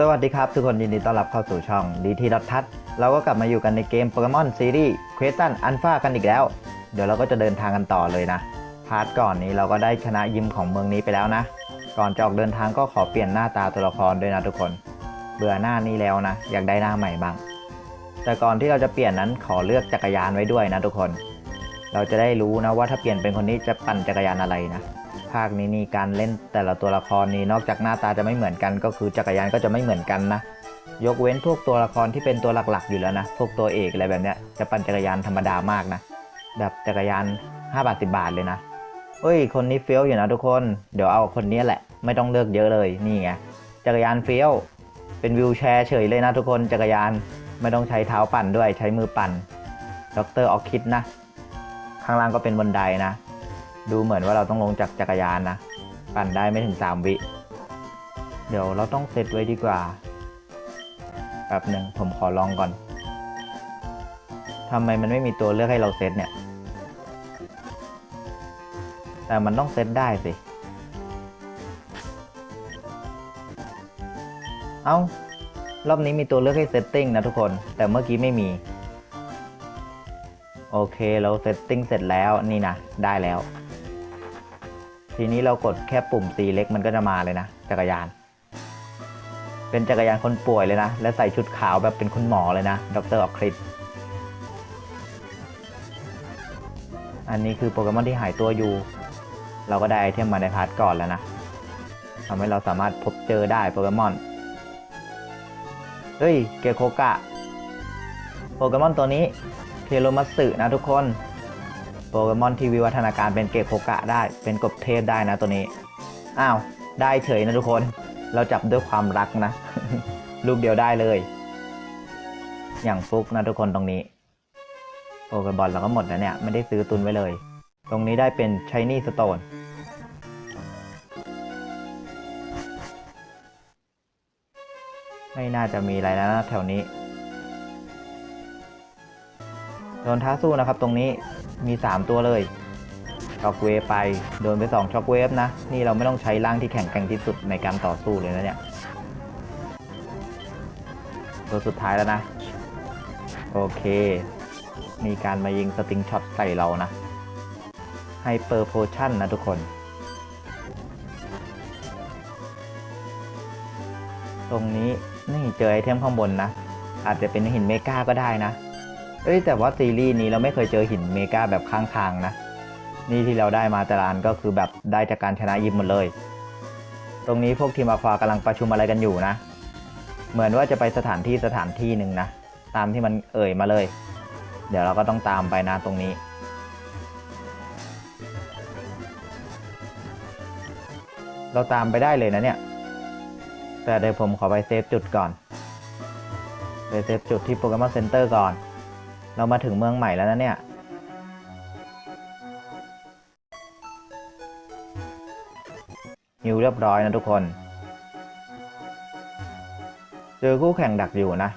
สวัสดีครับ ทุกคนยินดีต้อนรับเข้าสู่ช่องดีทีดทัศเราก็กลับมาอยู่กันในเกมโปเกมอนซีรีส์เควสตันอันฟากันอีกแล้ว เดี๋ยวเราก็จะเดินทางกันต่อเลยนะ พาร์ทก่อนนี้เราก็ได้ชนะยิมของเมืองนี้ไปแล้วนะ ก่อนจะออกเดินทางก็ขอเปลี่ยนหน้าตาตัวละครด้วยนะทุกคน เบื่อหน้านี้แล้วนะ อยากได้หน้าใหม่บ้าง แต่ก่อนที่เราจะเปลี่ยนนั้นขอเลือกจักรยานไว้ด้วยนะทุกคน เราจะได้รู้นะว่าถ้าเปลี่ยนเป็นคนนี้จะปั่นจักรยานอะไรนะ ภาคนี้นี่การเล่นแต่ละตัวละครนี่นอกจากหน้าตาจะไม่เหมือนกัน ก็คือจักรยานก็จะไม่เหมือนกันนะ ยกเว้นพวกตัวละครที่เป็นตัวหลักๆ อยู่แล้วนะ พวกตัวเอกอะไรแบบเนี้ยจะปั่นจักรยานธรรมดามากนะ แบบจักรยาน5บาท10 บาทเลยนะเฮ้ย คนนี้เฟี้ยวอยู่นะทุกคน เดี๋ยวเอาคนนี้แหละ ไม่ต้องเลือกเยอะเลย นี่ไง จักรยานเฟี้ยว เป็นวิวแชร์เฉยเลยนะทุกคน จักรยาน ไม่ต้องใช้เท้าปั่นด้วย ใช้มือปั่น ดรออคิดนะ ข้างล่างก็เป็นบันไดนะ ดูเหมือนว่าเราต้องลงจากจักรยานนะ ปั่นได้ไม่ถึง 3 วิ เดี๋ยวเราต้องเซตไว้ดีกว่าแป๊บหนึ่งผมขอลองก่อนทำไมมันไม่มีตัวเลือกให้เราเซตเนี่ย แต่มันต้องเซตได้สิ เอา้ารอบนี้มีตัวเลือกให้เซตติ้งนะทุกคน แต่เมื่อกี้ไม่มี โอเคเราเซตติ้งเสร็จแล้วนี่นะ ได้แล้ว ทีนี้เรากดแค่ปุ่มสีเล็กมันก็จะมาเลยนะ จักรยาน เป็นจักรยานคนป่วยเลยนะ และใส่ชุดขาวแบบเป็นคุณหมอเลยนะดรออกคริสอันนี้คือโปเกมอนที่หายตัวอยู่ เราก็ได้ไอเทมมาในพาร์ทก่อนแล้วนะทำให้เราสามารถพบเจอได้โปเกมอน เฮ้ย เกโคกะ โปเกมอนตัวนี้ เทโรมัสึนะทุกคน โปเกมอนที่วิวัฒนาการเป็นเกโคกะได้ เป็นกบเทพได้นะตัวนี้ อ้าว ได้เฉยนะทุกคน เราจับด้วยความรักนะรูปเดียวได้เลย อย่างฟุกนะทุกคนตรงนี้ โปเกบอลเราก็หมดแล้วเนี่ย ไม่ได้ซื้อตุนไว้เลย ตรงนี้ได้เป็นช i นี่สโตนไม่น่าจะมีอะไรแล้วนะแถวนี้ โดนท้าสู้นะครับตรงนี้ มี 3 ตัวเลยช็อกเวฟไป โดนไป2ช็อกเวฟนะ นี่เราไม่ต้องใช้ร่างที่แข็งแกร่งที่สุดในการต่อสู้เลยนะเนี่ย ตัวสุดท้ายแล้วนะ โอเค มีการมายิงสติงช็อตใส่เรานะไฮเปอร์โพชั่นนะทุกคน ตรงนี้นี่เจอไอเทมข้างบนนะ อาจจะเป็นหินเมกาก็ได้นะ เอ้ยแต่ว่าซีรีส์นี้เราไม่เคยเจอหินเมกาแบบข้างทางนะ นี่ที่เราได้มาแต่ละอันก็คือแบบได้จากการชนะยิมหมดเลย ตรงนี้พวกทีมอาควากำลังประชุมอะไรกันอยู่นะ เหมือนว่าจะไปสถานที่สถานที่หนึ่งนะ ตามที่มันเอ่ยมาเลย เดี๋ยวเราก็ต้องตามไปนะตรงนี้ เราตามไปได้เลยนะเนี่ย แต่เดี๋ยวผมขอไปเซฟจุดก่อน ไปเซฟจุดที่โปเกมอนเซ็นเตอร์ก่อน เรามาถึงเมืองใหม่แล้วนะเนี่ยฮิวเรียบร้อยนะทุกคน เจอคู่แข่งดักอยู่นะ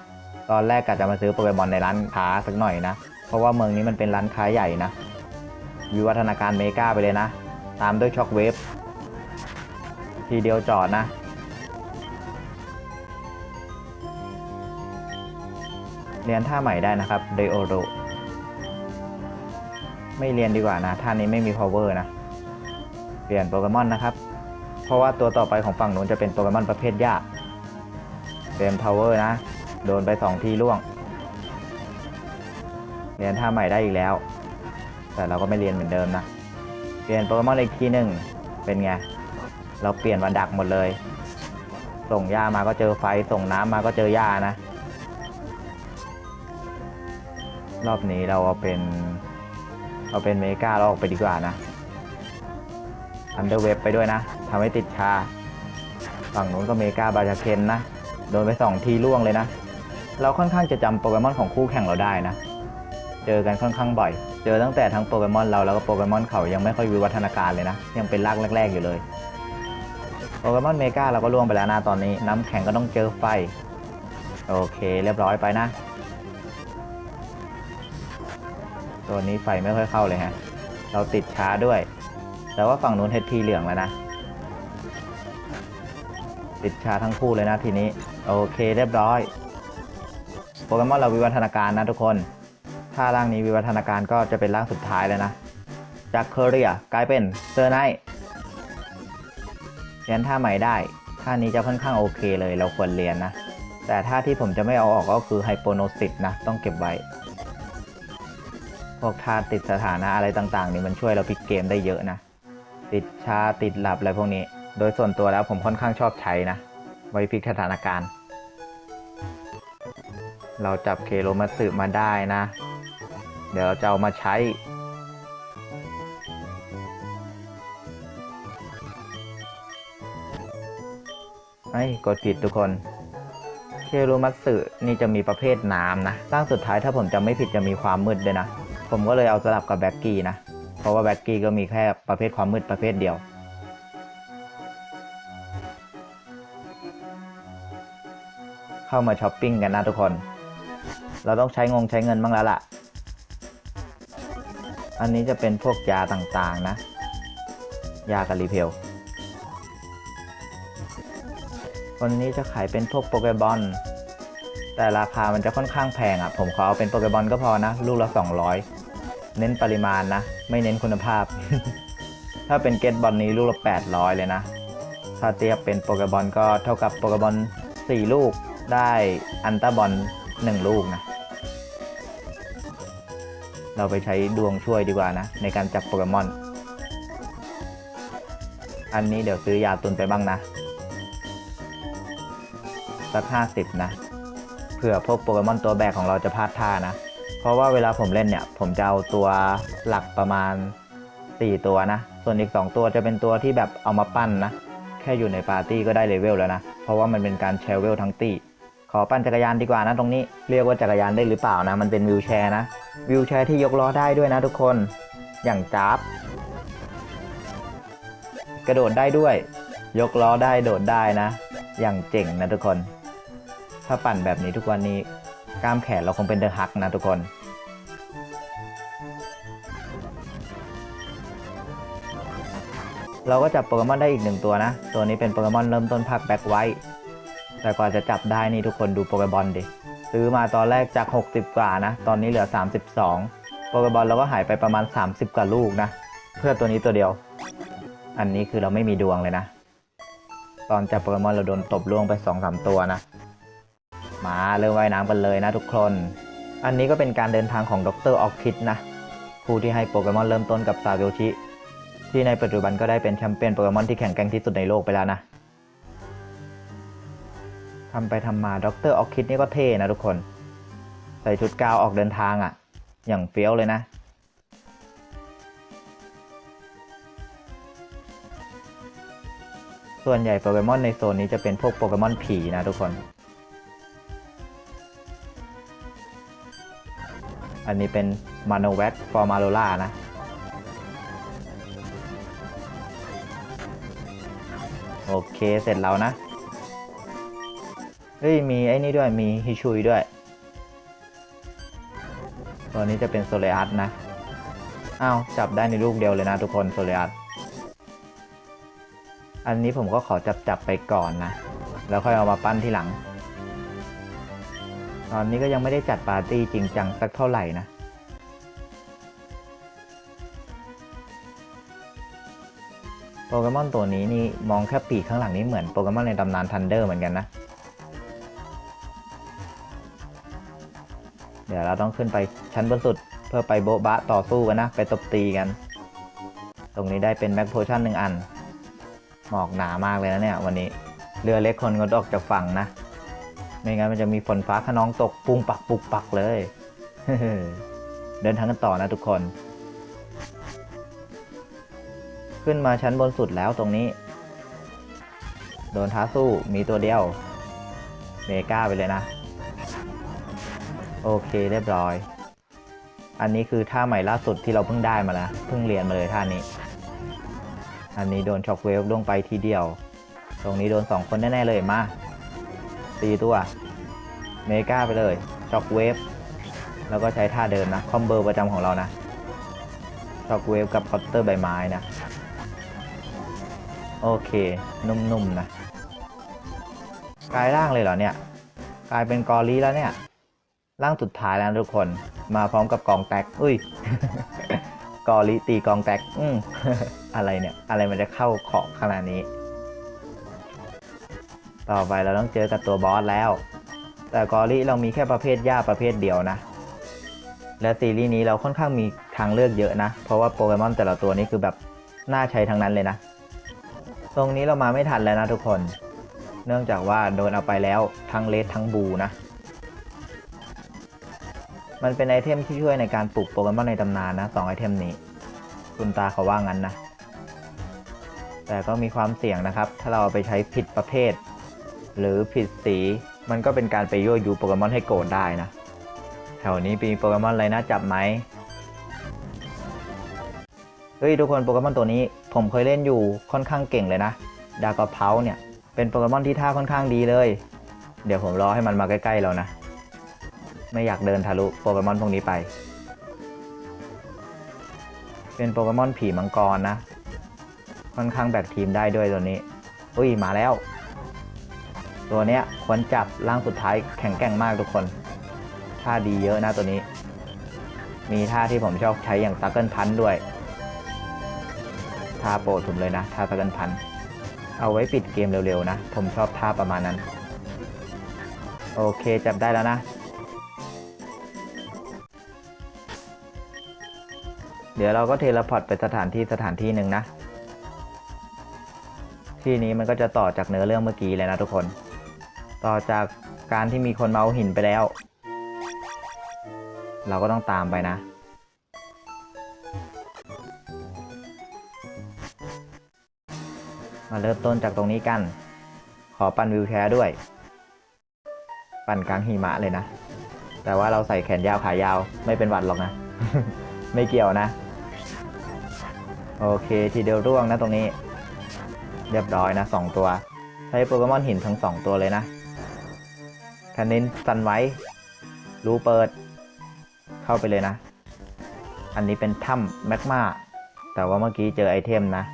ตอนแรกกะจะมาซื้อโปเกมอนในร้านค้าสักหน่อยนะ เพราะว่าเมืองนี้มันเป็นร้านค้าใหญ่นะ วิวัฒนาการเมกาไปเลยนะ ตามด้วยช็อคเวฟ ทีเดียวจอดนะ เรียนท่าใหม่ได้นะครับเดโอโรไม่เรียนดีกว่านะท่านี้ไม่มี power นะ เปลี่ยนโปเกมอนนะครับ เพราะว่าตัวต่อไปของฝั่งนู้นจะเป็นโปเกมอนประเภทหญ้าเต็ม power นะ โดนไป 2 ทีล่วง เรียนท่าใหม่ได้อีกแล้ว แต่เราก็ไม่เรียนเหมือนเดิมนะ เปลี่ยนโปเกมอนอีกทีหนึ่งเป็นไง เราเปลี่ยนมาดักหมดเลย ส่งหญ้ามาก็เจอไฟ ส่งน้ำมาก็เจอหญ้านะ รอบนี้เราเอาเป็น เอาเป็นเมกาเราออกไปดีกว่านะอันเดอร์เว็บไปด้วยนะทำให้ติดชา ฝั่งนู้นก็เมกาบาจาเคนนะ โดนไปสองทีล่วงเลยนะ เราค่อนข้างจะจำโปเกมอนของคู่แข่งเราได้นะ เจอกันค่อนข้างบ่อย เจอตั้งแต่ทั้งโปเกมอนเราแล้วก็โปเกมอนเขายังไม่ค่อยวิวัฒนาการเลยนะ ยังเป็นรากแรก ๆ อยู่เลยโปเกมอนเมกาเราก็ล่วงไปแล้วนะตอนนี้ น้ำแข็งก็ต้องเจอไฟ โอเค เรียบร้อยไปนะ ตัวนี้ไฟไม่ค่อยเข้าเลยฮะ เราติดช้าด้วย แต่ว่าฝั่งนู้นเฮดทีเหลืองแล้วนะ ติดช้าทั้งคู่เลยนะทีนี้ โอเคเรียบร้อย โปเกมอนเราวิวัฒนาการนะทุกคน ถ้าร่างนี้วิวัฒนาการก็จะเป็นร่างสุดท้ายเลยนะ จากเคอเรียกลายเป็นเซอร์ไนท์เรียนท่าใหม่ได้ ท่านี้จะค่อนข้างโอเคเลย เราควรเรียนนะ แต่ท่าที่ผมจะไม่เอาออกก็คือไฮโปโนซิสนะ ต้องเก็บไว้ พวกท่าติดสถานะอะไรต่างๆนี่มันช่วยเราพลิกเกมได้เยอะนะ ติดชาติดหลับอะไรพวกนี้ โดยส่วนตัวแล้วผมค่อนข้างชอบใช้นะ ไว้พลิกสถานการณ์ เราจับเคโรมาสึมาได้นะ เดี๋ยวเราจะเอามาใช้ไอ้กดผิดทุกคน เคโรมัตสึนี่จะมีประเภทน้ำนะร่างสุดท้ายถ้าผมจำไม่ผิดจะมีความมืดด้วยนะ ผมก็เลยเอาสลับกับแบ็กกี้นะ เพราะว่าแบ็กกี้ก็มีแค่ประเภทความมืดประเภทเดียว เข้ามาช้อปปิ้งกันนะทุกคน เราต้องใช้งงใช้เงินบ้างแล้วล่ะ อันนี้จะเป็นพวกยาต่างๆนะ ยากับรีเพลคนนี้จะขายเป็นพวกโปเกบอลแต่ราคามันจะค่อนข้างแพงอะ่ะ ผมขอเอาเป็นโปเกบอลก็พอนะ ลูกละ 200 เน้นปริมาณนะ ไม่เน้นคุณภาพ ถ้าเป็นเกตบอลนี้ลูกละ 800 เลยนะ ถ้าเทียบเป็นโปเกบอลก็เท่ากับโปเกบอล4 ลูกได้อันต้าบอล1 ลูกนะ เราไปใช้ดวงช่วยดีกว่านะ ในการจับโปเกมอน อันนี้เดี๋ยวซื้อยาตุนไปบ้างนะ สัก 50 นะ เผื่อพวกโปเกมอนตัวแบกของเราจะพลาดท่านะ เพราะว่าเวลาผมเล่นเนี่ย ผมจะเอาตัวหลักประมาณ 4 ตัวนะ ส่วนอีก 2 ตัวจะเป็นตัวที่แบบเอามาปั้นนะ แค่อยู่ในปาร์ตี้ก็ได้เลเวลแล้วนะ เพราะว่ามันเป็นการแชร์เวลทั้งตีขอปั่นจักรยานดีกว่านะตรงนี้เรียกว่าจักรยานได้หรือเปล่านะ มันเป็นวิวแชร์นะวิวแชร์ที่ยกล้อได้ด้วยนะทุกคนอย่างจ้าบกระโดดได้ด้วย ยกล้อได้โดดได้นะ อย่างเจ๋งนะทุกคน ถ้าปั่นแบบนี้ทุกวันนี้ กล้ามแขนเราคงเป็นเดอะฮักนะทุกคนเราก็จับโปเกมอนได้อีกหนึ่งตัวนะ ตัวนี้เป็นโปเกมอนเริ่มต้นภาคแบ็คไว้แต่กว่าจะจับได้นี่ทุกคนดูโปเกบอลดิ ซื้อมาตอนแรกจาก 60 กว่านะ ตอนนี้เหลือ 32 โปเกบอลเราก็หายไปประมาณ 30 กว่าลูกนะ เพื่อตัวนี้ตัวเดียว อันนี้คือเราไม่มีดวงเลยนะ ตอนจับโปเกมอนเราโดนตบล่วงไป 2-3 ตัวนะ มาเริ่มว่ายน้ำกันเลยนะทุกคน อันนี้ก็เป็นการเดินทางของดรออกคิดนะ ผู้ที่ให้โปเกมอนเริ่มต้นกับซาโยชิที่ในปัจจุบันก็ได้เป็นแชมเปี้ยนโปเกมอนที่แข็งแกร่งที่สุดในโลกไปแล้วนะทำไปทำมาดรออกคิดนี่ก็เท่นะทุกคน ใส่ชุดกาวออกเดินทางอะ่ะ อย่างเฟี้ยวเลยนะส่วนใหญ่โปเกมอนในโซนนี้จะเป็นพวกโปเกมอนผีนะทุกคน อันนี้เป็นมาโนแวตฟอร์มาโลล่านะ โอเคเสร็จแล้วนะ เฮ้ย มีไอ้นี่ด้วยมีฮิชุยด้วย ตัวนี้จะเป็นโซเลอัสนะ อ้าว จับได้ในลูกเดียวเลยนะทุกคนโซเลอัสอันนี้ผมก็ขอจับจับไปก่อนนะ แล้วค่อยเอามาปั้นที่หลัง ตอนนี้ก็ยังไม่ได้จัดปาร์ตี้จริงจังสักเท่าไหร่นะโปเกมอนตัวนี้นี่มองแค่ปีกข้างหลังนี่เหมือนโปเกมอนในตำนานทันเดอร์เหมือนกันนะ เดี๋ยวเราต้องขึ้นไปชั้นบนสุดเพื่อไปโบ๊ะบะต่อสู้กันนะ ไปตบตีกัน ตรงนี้ได้เป็นแบ็คโพชั่นหนึ่งอัน หมอกหนามากเลยนะเนี่ยวันนี้ เรือเล็กคนงดออกจากฝั่งนะ ไม่งั้นมันจะมีฝนฟ้าขนองตกปุงปักปุกปักเลย เดินทางกันต่อนะทุกคน ขึ้นมาชั้นบนสุดแล้วตรงนี้ โดนท้าสู้มีตัวเดียวเมก้าไปเลยนะ โอเคเรียบร้อย อันนี้คือท่าใหม่ล่าสุดที่เราเพิ่งได้มาแล้วเพิ่งเรียนมาเลยท่านี้ อันนี้โดนช็อคเวฟลงไปทีเดียว ตรงนี้โดนสองคนแน่ๆเลยมา ตีตัวเมกาไปเลยช็อคเวฟแล้วก็ใช้ท่าเดินนะ คอมเบอร์ประจำของเรานะช็อคเวฟกับคอตเตอร์ใบไม้นะ โอเค นุ่มๆนะกลายร่างเลยเหรอเนี่ย กลายเป็นกอรีแล้วเนี่ย ร่างสุดท้ายแล้วทุกคนมาพร้อมกับกองแตกอุ้ยกอรีตีกองแตกอืมอะไรเนี่ย อะไรมันจะเข้าของขนาดนี้ ต่อไปเราต้องเจอกับตัวบอสแล้ว แต่กอริเรามีแค่ประเภทหญ้าประเภทเดียวนะ และซีรีส์นี้เราค่อนข้างมีทางเลือกเยอะนะ เพราะว่าโปเกมอนแต่ละตัวนี้คือแบบน่าใช้ทั้งนั้นเลยนะ ตรงนี้เรามาไม่ทันแล้วนะทุกคน เนื่องจากว่าโดนเอาไปแล้วทั้งเลสทั้งบูนะ มันเป็นไอเทมที่ช่วยในการปลุกโปเกมอนในตำนานนะสองไอเทมนี้ คุณตาเขาว่างั้นนะ แต่ก็มีความเสี่ยงนะครับ ถ้าเราเอาไปใช้ผิดประเภท หรือผิดสี มันก็เป็นการไปยั่วยุโปเกมอนให้โกรธได้นะ แถวนี้มีโปเกมอนอะไรน่าจับไหมเฮ้ยทุกคนโปเกมอนตัวนี้ผมเคยเล่นอยู่ค่อนข้างเก่งเลยนะดากอเพาเนี่ยเป็นโปเกมอนที่ท่าค่อนข้างดีเลย เดี๋ยวผมรอให้มันมาใกล้ๆเรานะ ไม่อยากเดินทะลุโปเกมอนพวกนี้ไป เป็นโปเกมอนผีมังกรนะ ค่อนข้างแบกทีมได้ด้วยตัวนี้ อุ้ยมาแล้ว ตัวเนี้ยควรจับร่างสุดท้ายแข็งแกร่งมากทุกคนท่าดีเยอะนะตัวนี้ มีท่าที่ผมชอบใช้อย่างตักเกิลพันด้วยท่าโปรดผมเลยนะท่าตักเกิลพันเอาไว้ปิดเกมเร็วๆนะ ผมชอบท่าประมาณนั้น โอเคจับได้แล้วนะ เดี๋ยวเราก็เทเลพอร์ตไปสถานที่สถานที่หนึ่งนะที่นี้มันก็จะต่อจากเนื้อเรื่องเมื่อกี้เลยนะทุกคน ต่อจากการที่มีคนเมาหินไปแล้ว เราก็ต้องตามไปนะ มาเริ่มต้นจากตรงนี้กัน ขอปั่นวิวแชร์ด้วย ปั่นกลางหิมะเลยนะ แต่ว่าเราใส่แขนยาวขายาวไม่เป็นหวัดหรอกนะ ไม่เกี่ยวนะ โอเคทีเดียวร่วงนะตรงนี้ เรียบร้อยนะสองตัว ใช้โปเกมอนหินทั้งสองตัวเลยนะ แคนนินสันไว้รูเปิด เข้าไปเลยนะ อันนี้เป็นถ้ำแมกมาแต่ว่าเมื่อกี้เจอไอเทมนะ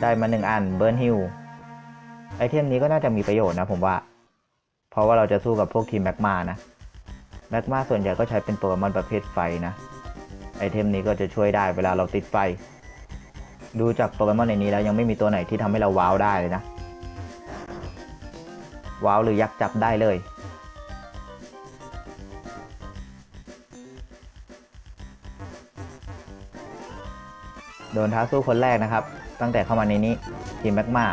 ได้มาหนึ่งอันเบิร์นฮิลไอเทมนี้ก็น่าจะมีประโยชน์นะผมว่า เพราะว่าเราจะสู้กับพวกทีมแมกมานะแมกมาส่วนใหญ่ก็ใช้เป็นโปเกมอนประเภทไฟนะ ไอเทมนี้ก็จะช่วยได้เวลาเราติดไฟ ดูจากโปเกมอนในนี้แล้วยังไม่มีตัวไหนที่ทำให้เราว้าวได้เลยนะ ว้าวหรือยักจับได้เลย โดนท้าสู้คนแรกนะครับ ตั้งแต่เข้ามาในนี้ทีมแมกมา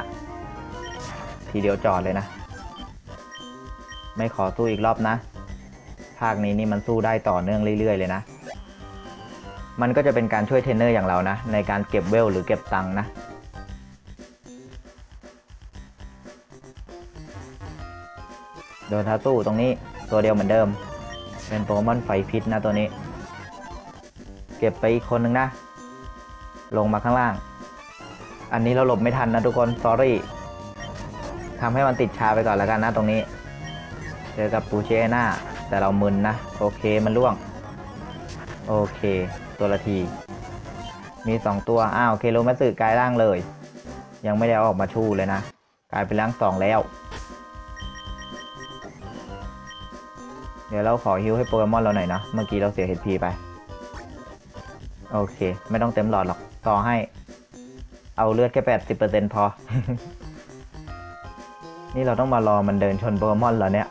ทีเดียวจอดเลยนะ ไม่ขอสู้อีกรอบนะ ภาคนี้นี่มันสู้ได้ต่อเนื่องเรื่อย ๆ เลยนะ มันก็จะเป็นการช่วยเทรนเนอร์อย่างเรานะ ในการเก็บเวลหรือเก็บตังค์นะโดนท้าสู้ตรงนี้ตัวเดียวเหมือนเดิม เป็นโปเกมอนไฟพิษนะตัวนี้ เก็บไปอีกคนนึงนะ ลงมาข้างล่าง อันนี้เราหลบไม่ทันนะทุกคน s อรี่ทำให้มันติดชาไปก่อนแล้วกันนะตรงนี้ เจอกับปูเชน่าแต่เรามึนนะ โอเคมันล่วง โอเค ตัวละที มี2ตัว อ้าวเคโลมัตสึกลายร่างเลย ยังไม่ได้ออกมาชูเลยนะ กลายเป็นร่างสองแล้ว เดี๋ยวเราขอฮิวให้โปเกมอนเราหน่อยนะ เมื่อกี้เราเสีย HP ไป โอเค ไม่ต้องเต็มหลอดหรอกต่อให้ เอาเลือดแค่80%พอ นี่เราต้องมารอมันเดินชนโปเกมอนเหรอเนี่ย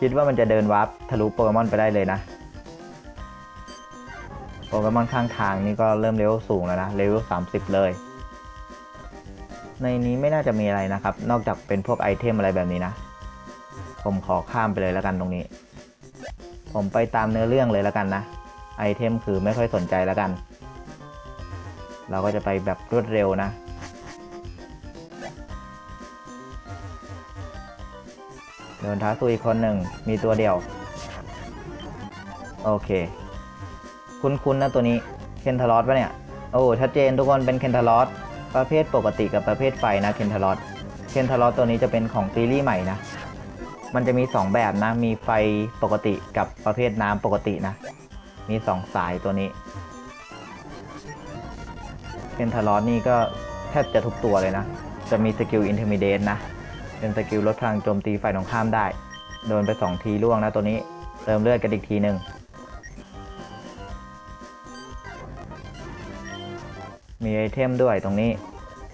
คิดว่ามันจะเดินวาร์ปทะลุโปเกมอนไปได้เลยนะ โปเกมอนข้างทางนี่ก็เริ่มเลเวลสูงแล้วนะเลเวล30เลย ในนี้ไม่น่าจะมีอะไรนะครับ นอกจากเป็นพวกไอเทมอะไรแบบนี้นะ ผมขอข้ามไปเลยแล้วกันตรงนี้ ผมไปตามเนื้อเรื่องเลยแล้วกันนะ ไอเทมคือไม่ค่อยสนใจแล้วกัน เราก็จะไปแบบรวดเร็วนะเดินท้าสู้อีกคนหนึ่ง มีตัวเดียว โอเค คุ้นๆนะตัวนี้ เคนทารอสปะเนี่ย โอ้ชัดเจนทุกคนเป็นเคนทารอสประเภทปกติกับประเภทไฟนะเคนทารอสเคนทารอสตัวนี้จะเป็นของซีรีส์ใหม่นะ มันจะมี 2 แบบนะ มีไฟปกติกับประเภทน้ำปกตินะ มี2สายตัวนี้เคนทารอสนี่ก็แทบจะทุกตัวเลยนะ จะมีสกิลอินเทอร์มีเดนนะ เป็นสกิลลดพลังโจมตีฝ่ายตรงข้ามได้ โดนไป 2 ทีล่วงนะตัวนี้ เติมเลือดกันอีกทีหนึ่ง มีไอเทมด้วยตรงนี้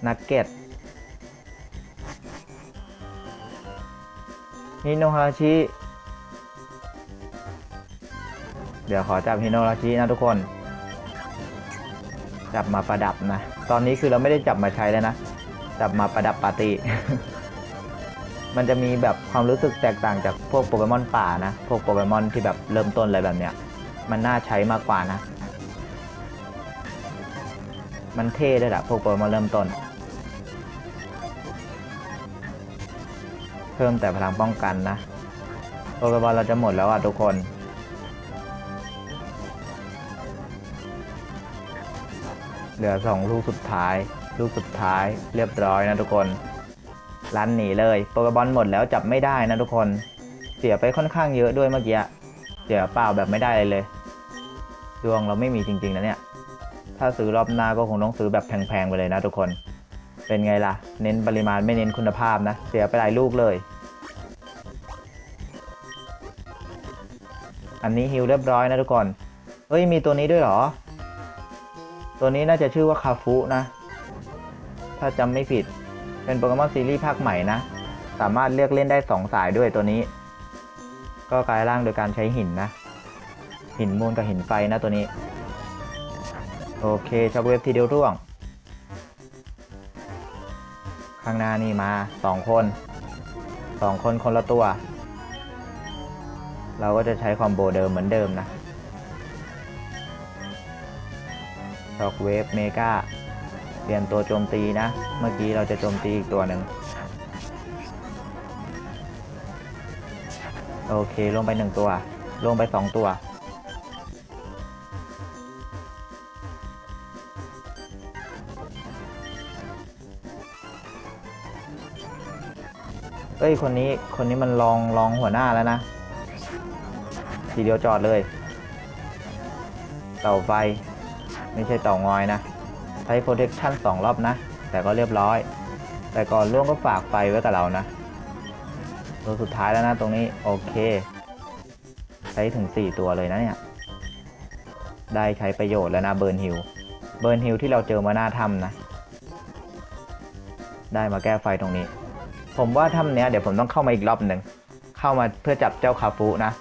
นักเก็ตฮิโนฮาชิ เดี๋ยวขอจับฮิโนฮาชินะทุกคน จับมาประดับนะ ตอนนี้คือเราไม่ได้จับมาใช้แล้วนะ จับมาประดับปาร์ตี้มันจะมีแบบความรู้สึกแตกต่างจากพวกโปเกมอนป่านะ พวกโปเกมอนที่แบบเริ่มต้นอะไรแบบเนี้ย มันน่าใช้มากกว่านะ มันเท่ด้วยแหละพวกโปเกมอนเริ่มต้น เพิ่มแต่พลังป้องกันนะ โปเกมอนเราจะหมดแล้วอะทุกคน เหลือสองลูกสุดท้าย ลูกสุดท้ายเรียบร้อยนะทุกคนรันหนีเลยโปเกมอนหมดแล้วจับไม่ได้นะทุกคน เสียไปค่อนข้างเยอะด้วยเมื่อกี้เสียเปล่าแบบไม่ได้เลยเลยดวงเราไม่มีจริงๆนะเนี่ย ถ้าซื้อรอบหน้าก็คงต้องซื้อแบบแพงๆไปเลยนะทุกคน เป็นไงล่ะ เน้นปริมาณไม่เน้นคุณภาพนะ เสียไปหลายลูกเลย อันนี้ฮิลเรียบร้อยนะทุกคน เฮ้ยมีตัวนี้ด้วยเหรอ ตัวนี้น่าจะชื่อว่าคาฟุนะ ถ้าจำไม่ผิด เป็นโปเกมอนซีรีส์ภาคใหม่นะ สามารถเลือกเล่นได้ 2 สายด้วยตัวนี้ ก็กลายร่างโดยการใช้หินนะ หินมูลกับหินไฟนะตัวนี้ โอเคช็อกเวฟทีเดียวร่วง ข้างหน้านี่มา 2 คน 2 คนคนละตัว เราก็จะใช้คอมโบเดิมเหมือนเดิมนะ ช็อกเวฟเมกาเปลี่ยนตัวโจมตีนะ เมื่อกี้เราจะโจมตีอีกตัวหนึ่งโอเค ลงไปหนึ่งตัว ลงไปสองตัว เอ้ย คนนี้ คนนี้มันลอง ลองหัวหน้าแล้วนะ ทีเดียวจอดเลย เต่าไฟ ไม่ใช่เต่างอยนะ ใช้ protection 2 รอบนะ แต่ก็เรียบร้อย แต่ก่อนล่วงก็ฝากไฟไว้กับเรานะตัวสุดท้ายแล้วนะตรงนี้ โอเค ใช้ถึง 4 ตัวเลยนะเนี่ย ได้ใช้ประโยชน์แล้วนะเบิร์นฮิลเบิร์นฮิลที่เราเจอมาหน้าถ้ำนะ ได้มาแก้ไฟตรงนี้ ผมว่าถ้ำเนี้ยเดี๋ยวผมต้องเข้ามาอีกรอบหนึ่ง เข้ามาเพื่อจับเจ้าคาฟูนะ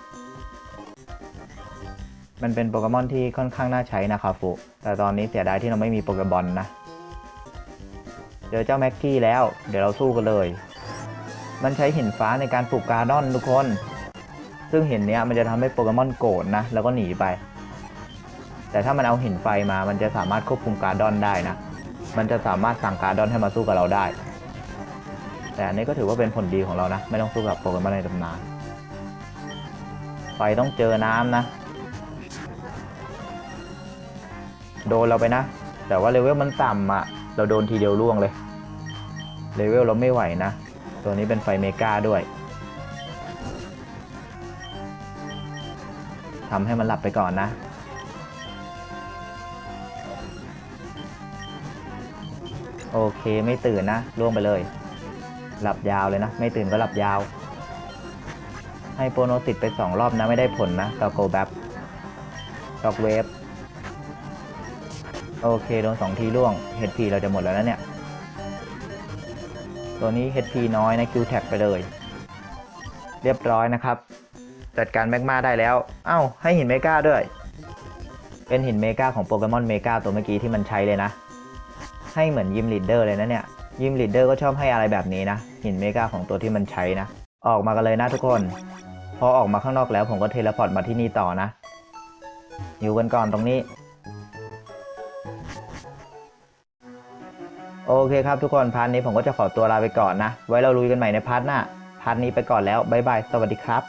มันเป็นโปเกมอนที่ค่อนข้างน่าใช้นะคาฟูแต่ตอนนี้เสียดายที่เราไม่มีโปเกบอลนะ เจอเจ้าแม็กกี้แล้ว เดี๋ยวเราสู้กันเลย มันใช้หินฟ้าในการปลูกการ์ดอนทุกคน ซึ่งหินเนี้ยมันจะทำให้โปเกมอนโกรธนะ แล้วก็หนีไป แต่ถ้ามันเอาหินไฟมา มันจะสามารถควบคุมการ์ดอนได้นะ มันจะสามารถสั่งการ์ดอนให้มาสู้กับเราได้ แต่อันนี้ก็ถือว่าเป็นผลดีของเรานะ ไม่ต้องสู้กับโปเกมอนในตำนาน ไฟต้องเจอน้ำนะ โดนเราไปนะ แต่ว่าเลเวลมันต่ำอะเราโดนทีเดียวล่วงเลยเลเวลเราไม่ไหวนะ ตัวนี้เป็นไฟเมกาด้วยทำให้มันหลับไปก่อนนะ โอเคไม่ตื่นนะล่วงไปเลย หลับยาวเลยนะ ไม่ตื่นก็หลับยาว ให้โปโนติดไปสองรอบนะ ไม่ได้ผลนะกับโกแบบช็อกเวฟ โอเคโดนสองทีล่วง HP เราจะหมดแล้วนะเนี่ย ตัวนี้ HP น้อยนะ Q tag ไปเลย เรียบร้อยนะครับ จัดการแมกมาได้แล้ว เอ้า ให้หินเมกาด้วย เป็นหินเมกาของโปเกมอนเมกาตัวเมื่อกี้ที่มันใช้เลยนะ ให้เหมือนยิมลีดเดอร์เลยนะเนี่ย ยิมลีดเดอร์ก็ชอบให้อะไรแบบนี้นะ หินเมกาของตัวที่มันใช้นะ ออกมากันเลยนะทุกคน พอออกมาข้างนอกแล้วผมก็เทเลพอร์ตมาที่นี่ต่อนะอยู่กันก่อนตรงนี้ โอเคครับทุกคนพาร์ทนี้ผมก็จะขอตัวลาไปก่อนนะ ไว้เราลุยกันใหม่ในพาร์ทหน้า พาร์ทนี้ไปก่อนแล้ว บ๊ายบาย สวัสดีครับ